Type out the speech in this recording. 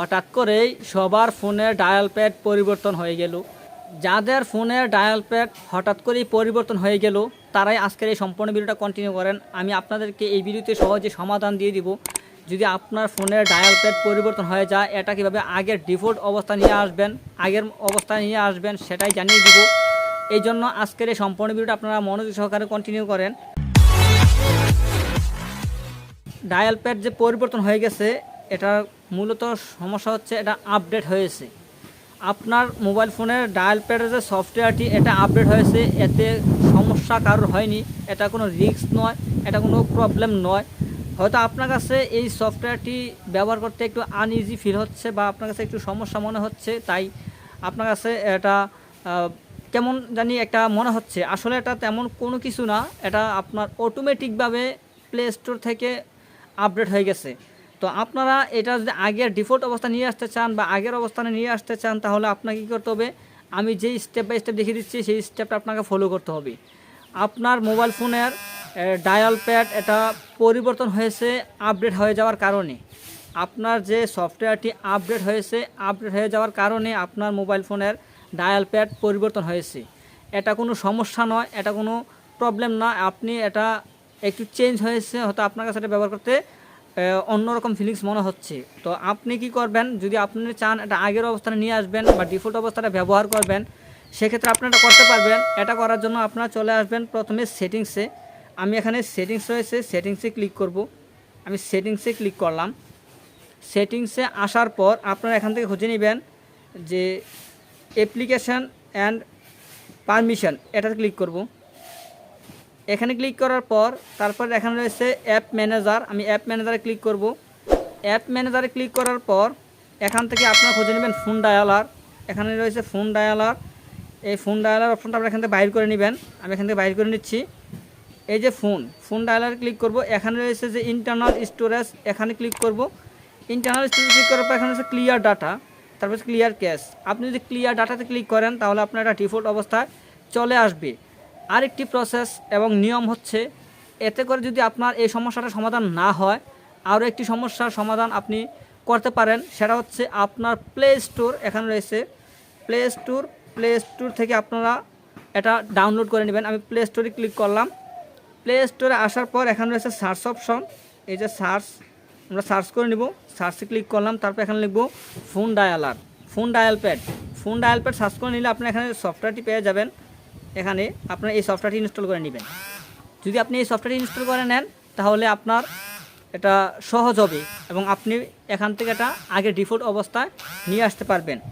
হঠাৎ করেই সবার ফোনের ডায়াল প্যাড পরিবর্তন হয়ে গেল। যাদের ফোনের ডায়াল প্যাড হঠাৎ করেই পরিবর্তন হয়ে গেল, তারাই আজকের এই সম্পূর্ণ ভিডিওটা কন্টিনিউ করেন। আমি আপনাদেরকে এই ভিডিওতে সহজে সমাধান দিয়ে দিব। যদি আপনার ফোনের ডায়াল প্যাড পরিবর্তন হয়ে যায়, এটা কীভাবে আগের ডিফল্ট অবস্থা নিয়ে আসবেন, আগের অবস্থা নিয়ে আসবেন সেটাই জানিয়ে দিব। এই জন্য আজকের এই সম্পূর্ণ ভিডিওটা আপনারা মনোযোগ সহকারে কন্টিনিউ করেন। ডায়াল প্যাড যে পরিবর্তন হয়ে গেছে, এটা মূলত সমস্যা হচ্ছে এটা আপডেট হয়েছে। আপনার মোবাইল ফোনের ডায়াল প্যাডের যে সফটওয়্যারটি এটা আপডেট হয়েছে, এতে সমস্যা কারোর হয়নি, এটা কোনো রিস্ক নয়, এটা কোনো প্রবলেম নয়। হয়তো আপনার কাছে এই সফটওয়্যারটি ব্যবহার করতে একটু আনইজি ফিল হচ্ছে বা আপনার কাছে একটু সমস্যা মনে হচ্ছে, তাই আপনার কাছে এটা কেমন জানি একটা মনে হচ্ছে। আসলে এটা তেমন কোনো কিছু না, এটা আপনার অটোমেটিকভাবে প্লে স্টোর থেকে আপডেট হয়ে গেছে। তো আপনারা এটা যদি আগের ডিফল্ট অবস্থা নিয়ে আসতে চান বা আগের অবস্থানে নিয়ে আসতে চান, তাহলে আপনাকে কী করতে হবে? আমি যেই স্টেপ বাই স্টেপ দেখিয়ে দিচ্ছি, সেই স্টেপটা আপনাকে ফলো করতে হবে। আপনার মোবাইল ফোনের ডায়াল প্যাড এটা পরিবর্তন হয়েছে আপডেট হয়ে যাওয়ার কারণে। আপনার যে সফটওয়্যারটি আপডেট হয়েছে আপডেট হয়ে যাওয়ার কারণে আপনার মোবাইল ফোনের ডায়াল প্যাড পরিবর্তন হয়েছে। এটা কোনো সমস্যা নয়, এটা কোনো প্রবলেম না। আপনি এটা একটু চেঞ্জ হয়েছে, হয়তো আপনার কাছে এটা ব্যবহার করতে অন্যরকম ফিলিংস মনে হচ্ছে। তো আপনি কি করবেন? যদি আপনি চান এটা আগের অবস্থানে নিয়ে আসবেন বা ডিফল্ট অবস্থাটা ব্যবহার করবেন, সেক্ষেত্রে আপনি এটা করতে পারবেন। এটা করার জন্য আপনারা চলে আসবেন প্রথমে সেটিংসে আমি এখানে সেটিংস রয়েছে সেটিংসে ক্লিক করব। আমি সেটিংসে ক্লিক করলাম। সেটিংসে আসার পর আপনারা এখান থেকে খুঁজে নেবেন যে অ্যাপ্লিকেশান অ্যান্ড পারমিশন এটাতে ক্লিক করব। এখানে ক্লিক করার পর তারপর এখানে রয়েছে অ্যাপ ম্যানেজার। আমি অ্যাপ ম্যানেজারে ক্লিক করব। অ্যাপ ম্যানেজারে ক্লিক করার পর এখান থেকে আপনারা খুঁজে নেবেন ফোন ডায়ালার। এখানে রয়েছে ফোন ডায়ালার। এই ফোন ডায়ালার অপশনটা আপনারা এখান থেকে বাইর করে নেবেন। আমি এখান থেকে বাইর করে নিচ্ছি। এই যে ফোন ফোন ডায়ালার ক্লিক করব। এখানে রয়েছে যে ইন্টারনাল স্টোরেজ এখানে ক্লিক করব। ইন্টারনাল স্টোরেজ ক্লিক করার পর এখানে রয়েছে ক্লিয়ার ডাটা তারপর ক্লিয়ার ক্যাশ আপনি যদি ক্লিয়ার ডাটাতে ক্লিক করেন তাহলে আপনার এটা ডিফল্ট অবস্থায় চলে আসবে। আরেকটি প্রসেস এবং নিয়ম হচ্ছে, এতে করে যদি আপনার এই সমস্যাটা সমাধান না হয়, আরও একটি সমস্যার সমাধান আপনি করতে পারেন, সেটা হচ্ছে আপনার প্লে স্টোর এখানে রয়েছে। প্লে স্টোর প্লে স্টোর থেকে আপনারা এটা ডাউনলোড করে নেবেন। আমি প্লে স্টোরে ক্লিক করলাম। প্লে স্টোরে আসার পর এখানে রয়েছে সার্চ অপশন এই যে সার্চ আমরা সার্চ করে নিব। সার্চে ক্লিক করলাম, তারপর এখানে লিখব phone dialer phone dial pad phone dial pad search করে নিলে আপনি এখানে সফটওয়্যারটি পেয়ে যাবেন। এখানে আপনার এই সফটওয়্যারটি ইনস্টল করে নেবেন। যদি আপনি এই সফটওয়্যারটি ইনস্টল করে নেন, তাহলে আপনার এটা সহজ হবে এবং আপনি এখান থেকে এটা আগে ডিফল্ট অবস্থায় নিয়ে আসতে পারবেন।